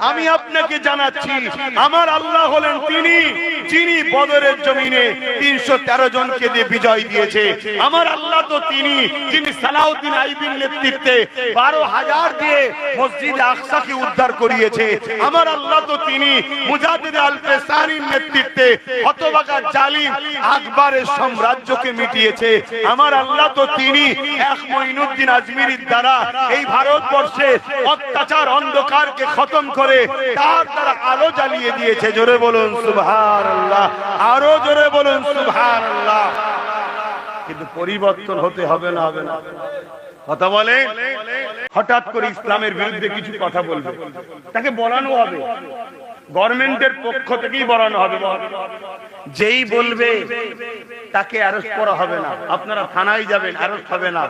আমি আপনাকে জানাচ্ছি আমার আল্লাহ হলেন তিনি। যিনি বদরের জমিনে তিনশো তেরো জনকে দিয়ে বিজয় দিয়েছে। আমার আল্লাহ তো তিনি, যিনি সালাউদ্দিন আইবিন নেতৃত্বে বারো হাজার দিয়ে মসজিদ আকসাকে উদ্ধার করিয়েছে। আমার আল্লাহ তো তিনি মুজাহিদ আল পেসানির নেতৃত্বে হতবাকা জালিম আকবরের সাম্রাজ্যকে মিটিয়েছে। আমার আল্লাহ তো তিনি এক মঈনুদ্দিন আজমিরির দ্বারা এই ভারতবর্ষে অত্যাচার অন্ধকারকে খতম করে তার দ্বারা আলো জ্বালিয়ে দিয়েছে। জোরে বলুন সুবহানাল্লাহ। আরও জোরে বলুন সুবহানাল্লাহ। কিন্তু পরিবর্তন হতে হবে না। হবে না কথা বলে? হঠাৎ করে ইসলামের বিরুদ্ধে কিছু কথা বলবে। তাকে বলানো হবে। গভর্নমেন্টের পক্ষ থেকেই বলানো হবে। যেই বলবে, তাকে অ্যারেস্ট করা হবে না। আপনারা থানায় যাবেন অ্যারেস্ট হবে না।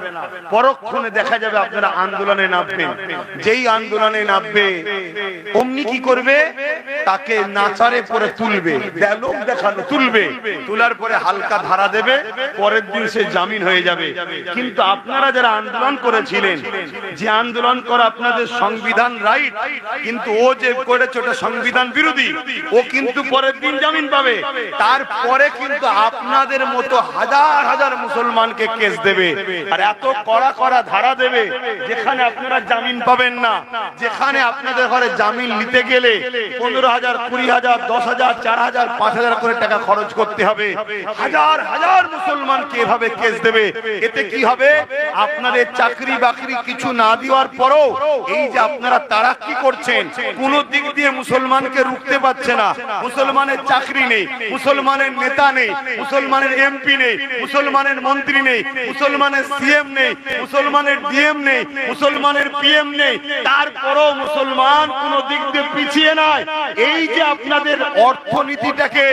পরক্ষণে দেখা যাবে আপনারা আন্দোলনে নামবেন। যেই আন্দোলনে নামবে, অমনি কি করবে? তাকে নাচারে পরে তুলবে লোক দেখানো তুলবে। তোলার পরে হালকা ধারা দেবে, পরের দিন সে জামিন হয়ে যাবে। কিন্তু আপনারা যারা আন্দোলন করেছিলেন, যে আন্দোলন করা আপনাদের সংবিধান রাইট কিন্তু ও যে করেছে ওটা সংবিধান বিরোধী। ও কিন্তু পরের দিন জামিন পাবে। তারপরে কিন্তু আপনাদের মতো হাজার হাজার মুসলমানকে কেস দেবে। আর এত কড়া কড়া ধারা দেবে যেখানে আপনারা জামিন পাবেন না। যেখানে আপনাদের ঘরে জামিন নিতে গেলে পনেরো হাজার কুড়ি হাজার দশ হাজার চার হাজার পাঁচ হাজার করে টাকা খরচ করতে হবে। হাজার হাজার মুসলমানকে এভাবে কেস দেবে। এতে কি হবে? আপনাদের চাকরি বাকরি কিছু না দেওয়ার পরও এই যে আপনারা তারা কি করছেন কোন দিক দিয়ে মুসলমানকে রুখতে পারছে না। মুসলমানের চাকরি নেই, মুসলমানের নেতা নেই, মুসলমানের এমপি নেই, মুসলমানের মন্ত্রী নেই, মুসলমানের সিএম নেই, মুসলমানের ডিএম নেই, মুসলমানের পিএম নেই। তারপরও মুসলমান কোন দিক দিয়ে পিছিয়ে নাই। এই যে আপনাদের অর্থনীতিটাকে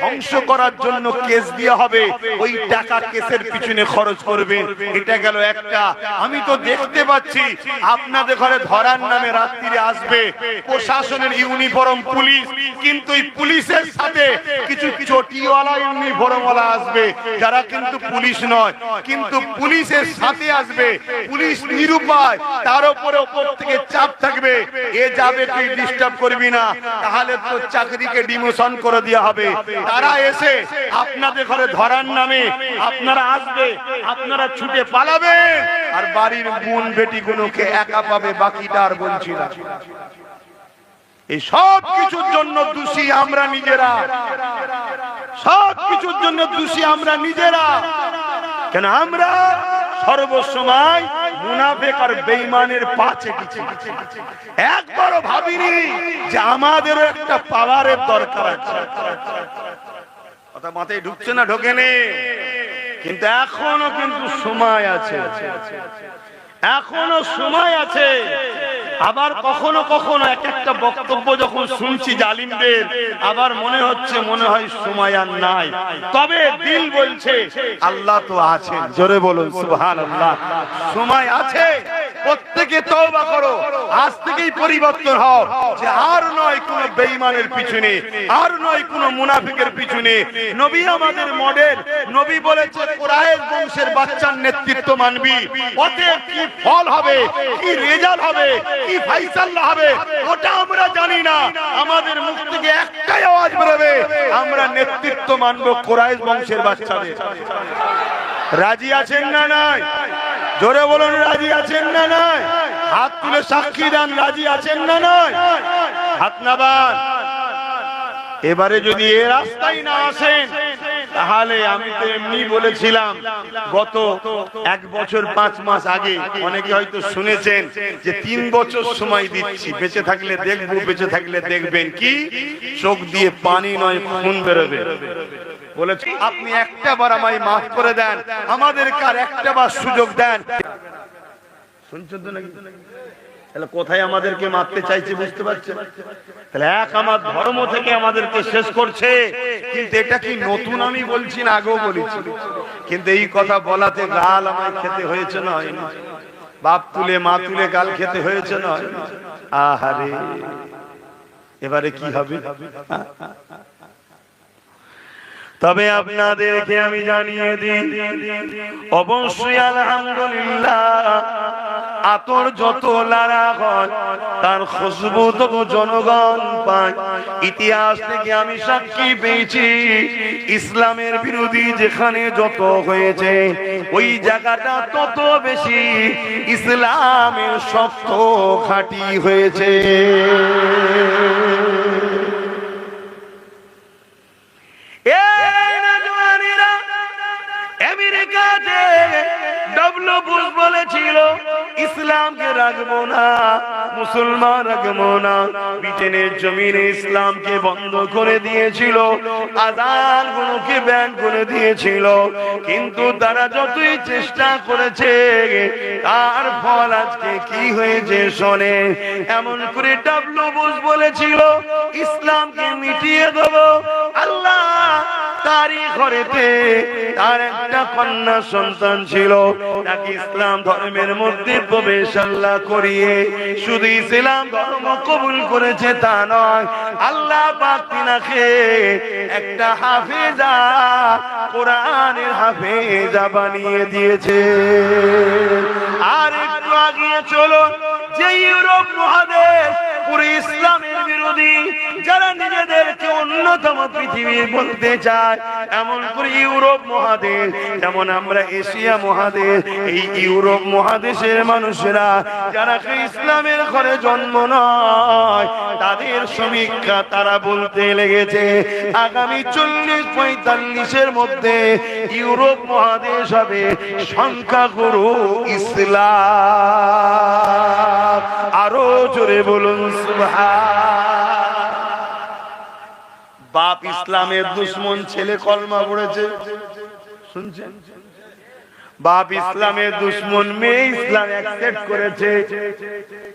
ধ্বংস করার জন্য কেস দেওয়া হবে, ওই টাকা কেসের পিছনে খরচ করবে এটা গেল একটা। আমি তো দেখতে পাচ্ছি, আপনাদের ঘরে ধরার নামে রাত্রিরে আসবে, প্রশাসনের ইউনিফর্ম পুলিশ, কিন্তু এই পুলিশের সাথে কিছু চটিওয়ালা ইউনিফর্মওয়ালা আসবে, যারা কিন্তু পুলিশ নয়। কিন্তু পুলিশের সাথে আসবে, পুলিশ নিরুপায়, তার উপরে উপর থেকে চাপ থাকবে। এ যাবে তুই ডিস্টার্ব করবি না? তাহলে তো চাকরিকে ডিমোশন করে দেওয়া হবে। তারা এসে আপনাদের ঘরে ধরার নামে আপনারা আসবে, আপনারা ছুটে পালাবেন। আর বাড়ির বোন বেটি গুলোকে একা পাবে, বাকিটা আর বলছি না। এই সব কিছুর জন্য দোষী আমরা নিজেরা। সব কিছুর জন্য দোষী আমরা নিজেরা। কেন আমরা সর্বসময় মুনাফেক আর বেঈমানের পাশে কিছু একবারও ভাবিনি যে আমাদেরও একটা পাওয়ারের দরকার আছে। কথা মাথায় ঢুকছে না ঢোকেনে কিন্তু এখনও কিন্তু সময় আছে। এখনও সময় আছে আবার কখনো কখনো এক একটা বক্তব্য যখন শুনছি জালিমদের, আবার মনে হচ্ছে মনে হয় সময় আর নাই। তবে দিল বলছে, আল্লাহ তো আছেন। জোরে বলুন সুবহান আল্লাহ সময় আছে, প্রত্যেকে তওবা করো। আজ থেকেই পরিবর্তন হও। যে আর নয় কোন বেঈমানের পিছনে, আর নয় কোন মুনাফিকের পিছনে। নবী আমাদের মডেল নবী বলেছে, কুরাইশ বংশের বাচ্চার নেতৃত্ব মানবি। অতএব কি ফল হবে, কি রেজাল্ট হবে কি ফাইসাল্লা হবে? ওটা আমরা জানি না। আমাদের মুখ থেকে একটাই আওয়াজ বেরোবে, আমরা নেতৃত্ব মানবো কোরাইশ বংশের বাচ্চাদের। রাজি আছেন না নাই? জোরে বলুন, রাজি আছেন না নাই? হাত তুলে সাক্ষী দেন, রাজি আছেন না নাই? হাত নাবান। এবারে যদি এ রাস্তায় না আসেন তাহলে আমি তো এমনি বলেছিলাম, গত এক বছর পাঁচ মাস আগে অনেকে হয়তো শুনেছেন যে তিন বছর সময় দিচ্ছি, বেঁচে থাকলে দেখব, বেঁচে থাকলে দেখবেন কি? চোখ দিয়ে পানি নয়, খুন বেরোবে। বলেছি, আপনি একটা বার আমায় মাফ করে দেন, আমাদের কার একটা বার সুযোগ দেন। শুনছেন তো নাকি? তাহলে কোথায় আমাদেরকে মারতে চাইছে বুঝতে পারছেন তাহলে এক আমার ধর্ম থেকে আমাদেরকে শেষ করছে। কিন্তু এটা কি নতুন আমি বলছি না আগেও বলেছি? কিন্তু এই কথা বলাতে গাল আমায় খেতে হয়েছে না বাপ তুলে, মা তুলে গাল খেতে হয়েছে না? আহারে, এবারে কি হবে? তবে আপনাদেরকে আমি জানিয়ে দিই, অবশ্যই আলহামদুলিল্লাহ, আতর যত লারা হয়, তার খুশবু তত জনগণ পায়। ইতিহাস থেকে আমি সাক্ষী পেয়েছি, ইসলামের বিরোধী যেখানে যত হয়েছে, ওই জায়গাটা তত বেশি ইসলামের শক্ত খাঁটি হয়েছে। বুশ বলেছিল, ইসলামকে রাখব না, মুসলমান রাখব না। ব্রিটেনের জমিনে ইসলামকে বন্ধ করে দিয়েছিল গুলোকে করে দিয়েছিল। কিন্তু তারা যতই চেষ্টা করেছে, তার ফল আজকে কি হয়েছে শোনে। এমন করে বলেছিল, ইসলামকে মিটিয়ে দেবো, আল্লাহ তারই ঘরেতে তার একটা কন্যা সন্তান ছিল। তাকে ইসলাম ধর্মের মধ্যে প্রবেশ আল্লাহ করিয়ে, শুধু ইসলাম ধর্ম কবুল করেছে তা নয়, আল্লাহ পাক তিনাকে একটা হাফেজা, কোরআনের হাফেজা বানিয়ে দিয়েছে। আর একটু আগিয়ে চলো যে ইউরোপ মহাদেশ পুরো ইসলামের বিরোধী, যারা নিজেদেরকে অন্যতম পৃথিবী বলতে চায়, এমন করে ইউরোপ মহাদেশ, যেমন আমরা এশিয়া মহাদেশ, এই ইউরোপ মহাদেশের মানুষেরা, যারা ইসলামের ঘরে জন্ম নয়, তাদের সমীক্ষা তারা বলতে লেগেছে, আগামী চল্লিশ পঁয়তাল্লিশের মধ্যে ইউরোপ মহাদেশ হবে সংখ্যাগুরু ইসলাম। আরও জোরে বলুন বাপ ইসলামের দুশ্মন ছেলে কলমা পড়েছে। শুনছেন? বাপ ইসলামের দুশ্মন মেয়ে ইসলাম অ্যাকসেপ্ট করেছে।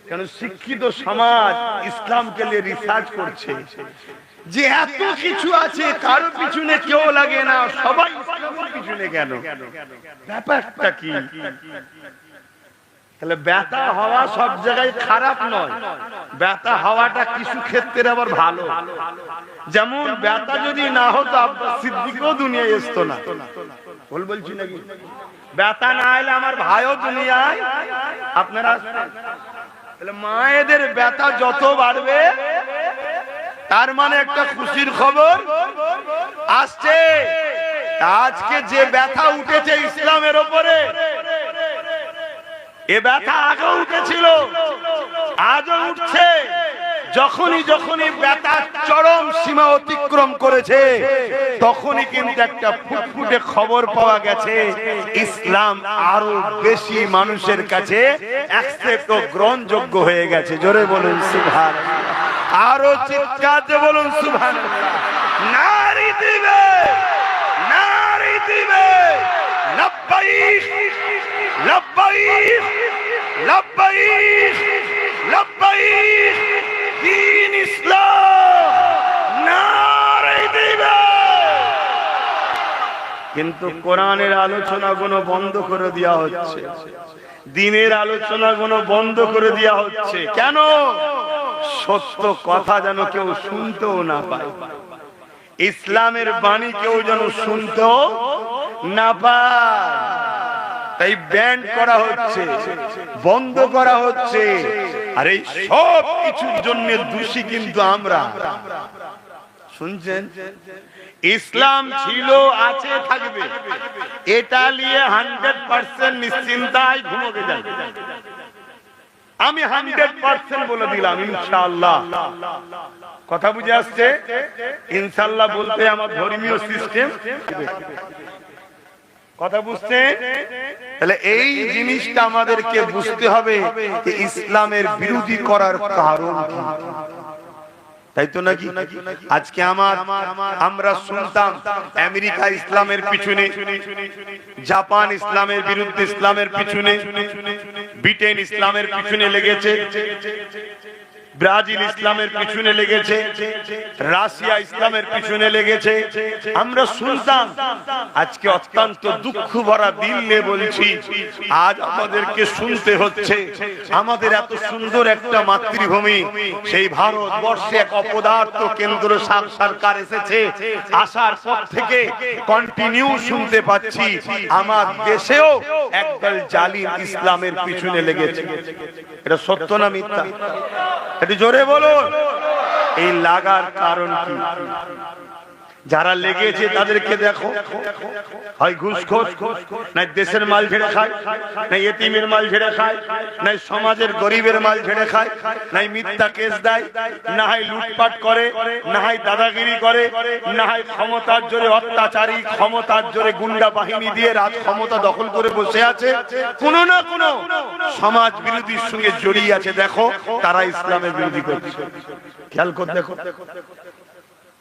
কেন শিক্ষিত সমাজ ইসলামকে নিয়ে রিসার্চ করছে। যে এত কিছু আছে, কারও পিছনে কেউ লাগে না, সবাই পিছনে কেন? ব্যাপারটা কি? তাহলে ব্যথা হওয়া সব জায়গায় খারাপ নয়। ব্যথা হওয়াটা কিছু ক্ষেত্রে আবার ভালো। যেমন ব্যথা যদি না হতো আব্বাস সিদ্দিকও দুনিয়ায় আসতো না। ভুল বলছি নাকি? ব্যথা না এলে আমার ভাইও দুনিয়ায়। আপনারা। তাহলে মায়েদের ব্যথা যত বাড়বে, তার মানে একটা খুশির খবর আসছে। আজকে যে ব্যথা উঠেছে ইসলামের ওপরে এ ব্যথা আগে উঠেছিল, আজও উঠছে। যখনই যখনই ব্যথা চরম সীমা অতিক্রম করেছে, তখনই কিন্তু একটা ফুটফুটে খবর পাওয়া গেছে, ইসলাম আরও বেশি মানুষের কাছে অ্যাকসেপ্ট ও গ্রহণযোগ্য হয়ে গেছে। জোরে বলুন সুভান আরও চিৎকার বলুন সুভান নারী দিবে নারী দিবে লব্বাইক লব্বাইক লব্বাইক লব্বাইক ইসলাম নারী দিবে কিন্তু কোরআনের আলোচনা গুলো বন্ধ করে দেওয়া হচ্ছে। দিনের আলোচনা গুলো বন্ধ করে দেওয়া হচ্ছে। কেন? সত্য কথা যেন কেউ শুনতেও না পায়। ইসলামের বাণী কেউ যেন শুনতেও না পায়। তাই ব্যান করা হচ্ছে, বন্ধ করা হচ্ছে। আর এই সব কিছুর জন্য দোষী কিন্তু আমরা। শুনছেন? ইসলাম ছিল, আছে, থাকবে। এটা নিয়ে হান্ড্রেড পার্সেন্ট নিশ্চিন্তায় ঘুমোকে যাই। আমি হান্ড্রেড পার্সেন্ট বলে দিলাম, ইনশাআল্লাহ। কথা বুঝে আসছে? ইনশাল্লাহ বলতে আমার ধর্মীয় সিস্টেম কথা বুঝতে? তাহলে এই জিনিসটা আমাদেরকে বুঝতে হবে যে ইসলামের বিরোধী করার কারণ তাই তো নাকি? আজকে আমার, আমরা শুনতাম আমেরিকা ইসলামের পিছনে, জাপান ইসলামের বিরুদ্ধে ইসলামের পিছনে, ব্রিটেন ইসলামের পিছনে লেগেছে। ব্রাজিল ইসলামের পিছনে লেগেছে, রাশিয়া ইসলামের পিছনে লেগেছে। আমরা শুনতাম, আজকে অত্যন্ত দুঃখ ভরা দিল নিয়ে বলছি, আজ আমাদেরকে শুনতে হচ্ছে, আমাদের এত সুন্দর একটা মাতৃভূমি, সেই ভারতবর্ষে এক অপদার্থ কেন্দ্র সরকার এসেছে। আসার পর থেকে কন্টিনিউ শুনতে পাচ্ছি, আমার দেশেও একদল জালিম ইসলামের পিছনে লেগেছে। এটা সত্য না মিথ্যা? একটু জোরে বলুন। এই লাগার কারণ কি? যারা লেগেছে তাদেরকে দেখো। হয় ঘুষখোর, নাই দেশের মাল ঝেড়ে খায়, নাই এতিমের মাল ঝেড়ে খায়, নাই সমাজের গরিবের মাল ঝেড়ে খায়, নাই মিথ্যা কেস দেয়, না হয় লুটপাট করে, না হয় দাদাগিরি করে, না হয় ক্ষমতার জোরে অত্যাচারী, ক্ষমতার জোরে গুন্ডা বাহিনী দিয়ে রাজ ক্ষমতা দখল করে বসে আছে। কোন না কোন সমাজ বিরোধীর সঙ্গে জড়িয়ে আছে। দেখো, তারা ইসলামের বিরোধী করছে। খেয়াল করে, দেখো।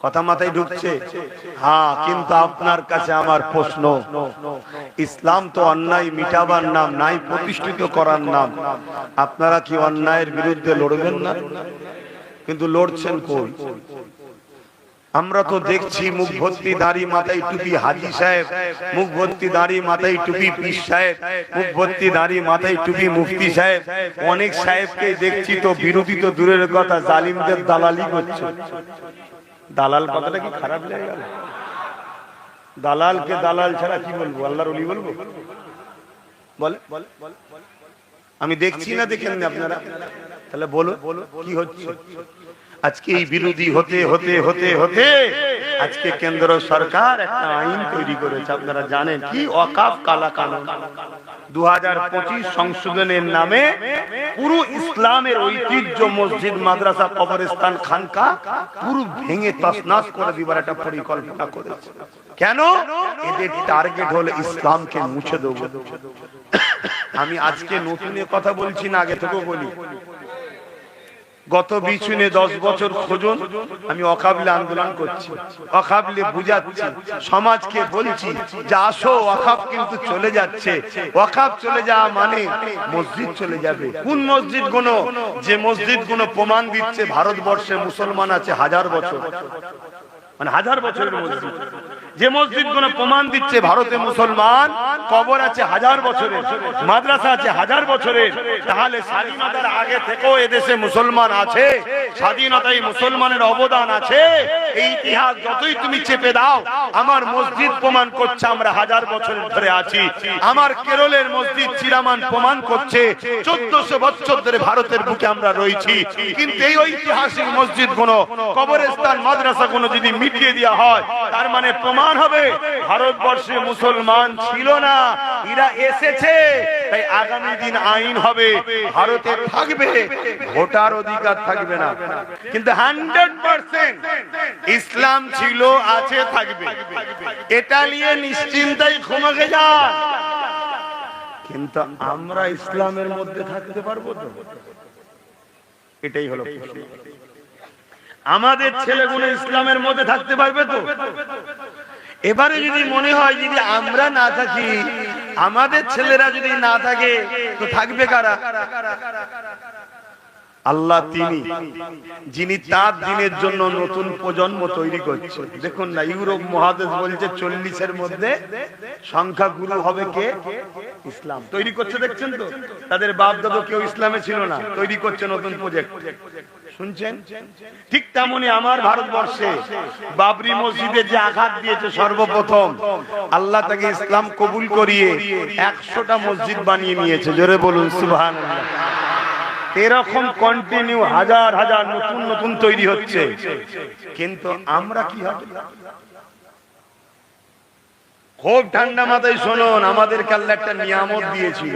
কথা মাথায় ঢুকছে? হ্যাঁ কিন্তু আপনার কাছে আমার প্রশ্ন। ইসলাম তো অন্যায় মিটাবার নাম নাই প্রতিষ্ঠিত করার নাম। আপনারা কি অন্যায়ের বিরুদ্ধে লড়বেন না? কিন্তু লড়ছেন কই? আমরা তো দেখছি মুখ ভর্তি দাড়ি মাথায় টুপি হাজি সাহেব, মুখ ভর্তি দাড়ি মাথায় টুপি পীর সাহেব, মুখ ভর্তি দাড়ি মাথায় টুপি মুফতি সাহেব। অনেক সাহেবকে দেখছি তো বিরোধী তো দূরের কথা, জালিমদের দালালি করছে। দালাল কথাটা কি খারাপ লেগে গেল দালালকে দালাল ছাড়া কি বলব আল্লাহর অলি বলব বলে আমি দেখছি না দেখেন আপনারা তাহলে বলো কি হচ্ছে? আজকে এই বিরোধী হতে হতে হতে হতে আজকে কেন্দ্র সরকার একটা আইন তৈরি করেছে। আপনারা জানেন কি? অকাফ কালা কানুন। দু সংশোধনের নামে পুরো ইসলামের ঐতিহ্য মসজিদ মাদ্রাসা কবরস্থান খানকা পুরো ভেঙে তসনাস করে দিবার একটা পরিকল্পনা করেছে। কেন? এদের টার্গেট হলো ইসলামকে মুছে দেবো। আমি আজকে নতুন কথা বলছি না আগে থেকেও বলি। গত বিছুনে দশ বছর খোঁজন আমি অকাবলে আন্দোলন করছি। অকাবলে বুঝাচ্ছি সমাজকে বলছি যে আসো ওয়াকাব কিন্তু চলে যাচ্ছে। ওয়াকাব চলে যাওয়া মানে মসজিদ চলে যাবে। কোন মসজিদগুলো যে মসজিদগুলো প্রমাণ দিচ্ছে ভারতবর্ষে মুসলমান আছে হাজার বছর। মানে হাজার বছরের মসজিদ। যে মসজিদগুলো প্রমাণ দিচ্ছে ভারতে মুসলমান, কবর আছে হাজার বছরের, মাদ্রাসা আছে হাজার বছরের, তাহলে স্বাধীনতার আগে থেকেও এদেশে মুসলমান আছে, স্বাধীনতায় মুসলমানের অবদান আছে, এই ইতিহাস যতই তুমি চেপে দাও, আমার মসজিদ প্রমাণ করছে আমরা হাজার বছরের ধরে আছি, আমার কেরলের মসজিদ চিরামান প্রমাণ করছে, চোদ্দশো বছর ধরে ভারতের বুকে আমরা রয়েছি, কিন্তু এই ঐতিহাসিক মসজিদগুলো কবরস্থান মাদ্রাসা গুলো যদি মিটিয়ে দেওয়া হয়, তার মানে প্রমাণ হবে। ভারতবর্ষে মুসলমান ছিল না, এরা এসেছে, তাই আগামী দিন আইন হবে, ভারতে থাকবে, ভোটার অধিকার থাকবে না। কিন্তু হান্ড্রেড পার্সেন্ট ইসলাম ছিল, আছে, থাকবে। এটা নিয়ে নিশ্চিন্তাই ক্ষমাকে যান। কিন্তু আমরা ইসলামের মধ্যে থাকতে পারব তো? এটাই হলো আমাদের ছেলেগুলো ইসলামের মধ্যে থাকতে পারবে তো? এবারে যদি মনে হয় যদি আমরা না থাকি, আমাদের ছেলেরা যদি না থাকে, তো থাকবে কারা? আল্লাহ তিনি যিনি তার দিনের জন্য নতুন প্রজন্ম তৈরি করছে। দেখুন না ইউরোপ মহাদেশ বলছে চল্লিশের মধ্যে সংখ্যা গুরু হবে কে? ইসলাম। তৈরি করছে দেখছেন তো? তাদের বাপ দাদু কেউ ইসলামে ছিল না। তৈরি করছে নতুন প্রজেক্ট শুনছেন? ঠিক তেমনি আমার ভারতবর্ষে বাবরি মসজিদে যে আঘাত দিয়েছে সর্বপ্রথম আল্লাহ তাকে ইসলাম কবুল করিয়ে একশোটা মসজিদ বানিয়ে নিয়েছে। জোরে বলুন সুবহান এরকম কন্টিনিউ হাজার হাজার নতুন নতুন তৈরি হচ্ছে। কিন্তু আমরা কি হবে খুব ঠান্ডা মাথায় শুনুন আমাদের আল্লাহ একটা নিয়ামত দিয়েছিল।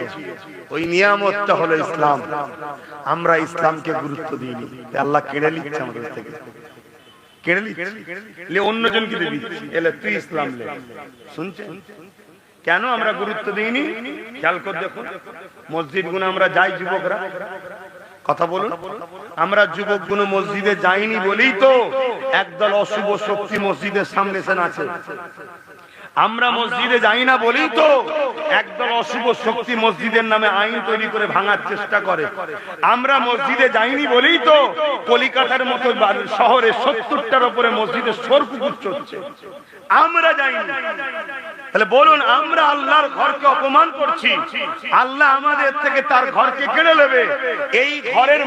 ওই নিয়ামতটা হলো ইসলাম। আমরা ইসলামকে গুরুত্ব দিইনি। আল্লাহ কেড়ে নিচ্ছে আমাদের থেকে। কেড়ে নিচ্ছে। অন্যজনকে দিচ্ছি। এলে তুই ইসলাম লে। শুনছেন? কেন আমরা গুরুত্ব দিইনি? খেয়াল করে দেখুন মসজিদগুলো আমরা যাই যুবকরা। কথা বলুন। আমরা যুবকগুলো মসজিদে যাইনি বলেই তো একদল অশুভ শক্তি মসজিদের সামনে এসে আছে আমরা মসজিদে যাই না বলেই তো একদল অশুভ শক্তি মসজিদের নামে আইন তৈরি করে ভাঙার চেষ্টা করে। আমরা মসজিদে যাইনি বলেই তো কলিকাতার মতো শহরে সত্তরটার উপরে মসজিদে সর কুকুর চলছে। আমরা যাইনি। তাহলে বলুন, আমরা আল্লাহর ঘরকে অপমান করছি। আল্লাহ আমাদের থেকে তার ঘরকে কেড়ে নেবে। এই ঘরের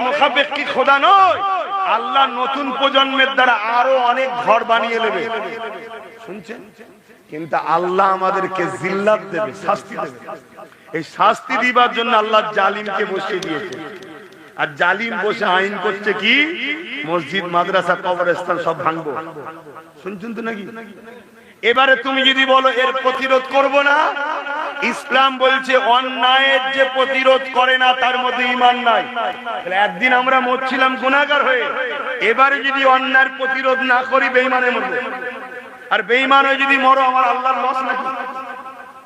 কি খোদা নয়। আল্লাহ নতুন প্রজন্মের দ্বারা আরও অনেক ঘর বানিয়ে নেবে। শুনছেন? কিন্তু আল্লাহ আমাদেরকে জিল্লাত দেবে, শাস্তি দেবে। এই শাস্তি দিবার জন্য আল্লাহ জালিমকে বসিয়ে দিয়েছে। আর জালিম বসে আইন করছে কি? মসজিদ, মাদ্রাসা, কবরস্থান সব ভাঙবো। শুনছেন তো নাকি? এবারে তুমি যদি বলো, এর প্রতিরোধ করব না? ইসলাম বলছে, অন্যায়ের যে প্রতিরোধ করে না, তার মধ্যে ইমান নাই। একদিন আমরা মরছিলাম গুণাগার হয়ে। এবারে যদি অন্যায়ের প্রতিরোধ না করি বেইমানের মধ্যে আর বেইমান হয়ে যদি মরো, আমার আল্লাহর লস নাকি?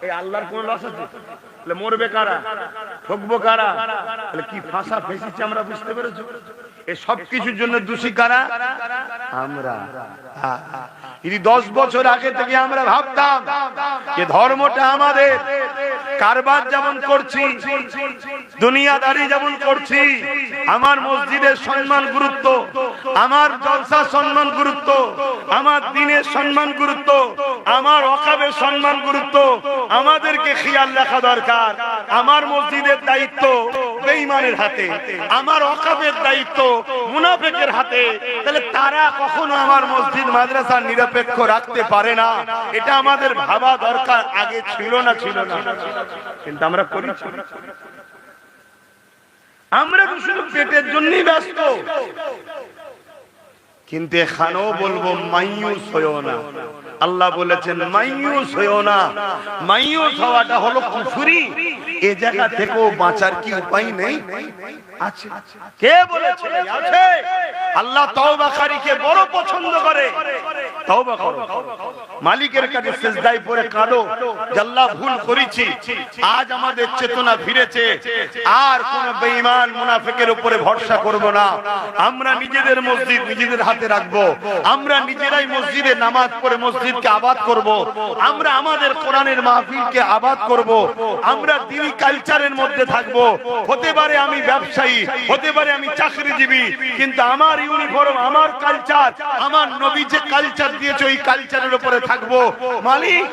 এই আল্লাহর কোন লস আছে? তাহলে মরবে কারা? ঠকবো কারা? তাহলে কি ফাঁসা ফেসেছে আমরা বুঝতে পেরেছ? এই সব কিছুর জন্য দোষী কারা? আমরা। যদি দশ বছর আগে থেকে আমরা ভাবতাম যে ধর্মটা আমাদের, কারবার যেমন করছি দুনিয়াদারি যেমন করছি, আমার মসজিদের সম্মান গুরুত্ব, আমার জলসা সম্মান গুরুত্ব, আমার দিনের সম্মান গুরুত্ব, আমার অকাবের সম্মান গুরুত্ব, আমাদেরকে খেয়াল রাখা দরকার। আমার মসজিদের দায়িত্ব বেঈমানের হাতে, আমার অকাবের দায়িত্ব মুনাফেকের হাতে। তাহলে তারা কখনো আমার মসজিদ, মাদ্রাসা নিরপেক্ষ রাখতে পারে না। এটা আমাদের ভাবা দরকার, আগে ছিল না ছিল না। কিন্তু আমরা করেছি আমরা তো শুধু পেটের জন্যই ব্যস্ত। কিন্তু এখানেও বলব মাইয়ুস হয়েও না। আল্লাহ বলেছেন, মাইয়ুস হয়েও না। মাইয়ুস হওয়াটা হলো কুফুরি। এ জায়গা থেকেও বাঁচার কি উপায় নেই? আছে। কে বলেছে? আছে। আল্লাহ বড় পছন্দ করে। করো। মালিকের কাছে পড়ে কাঁদো আল্লাহ ভুল করেছি, আজ আমাদের চেতনা ফিরেছে। আর কোন বেঈমান মুনাফিকের উপরে ভরসা করব না। আমরা নিজেদের মসজিদ নিজেদের হাতে রাখব। আমরা নিজেরাই মসজিদে নামাজ পড়ে মসজিদকে আবাদ করব। আমরা আমাদের কোরআনের মাহফিলকে আবাদ করব। আমরা দিনই কালচারের মধ্যে থাকব। হতে পারে আমি ব্যবসায়ী, হতে পারে আমি চাকরিজীবী, কিন্তু আমার ইউনিফর্ম, আমার কালচার, আমার নবী যে কালচার দিয়েছে, ওই কালচারের উপরে থাকব। মালিক!